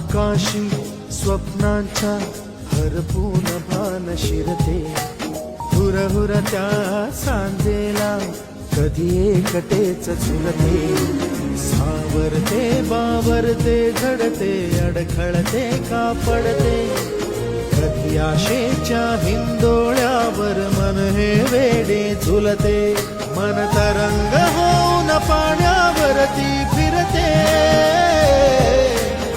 आकाशी स्वप्नांच्या हरपून भान शिरते. हुरहुर त्या सांजेला कधी एकटेच झुलते. सावरते बावरते झडते अडखळते का पडते कधी आशेच्या हिंदोळ्यावर मन हे वेडे झुलते. मन तरंग होऊन पाण्यावरती फिरते.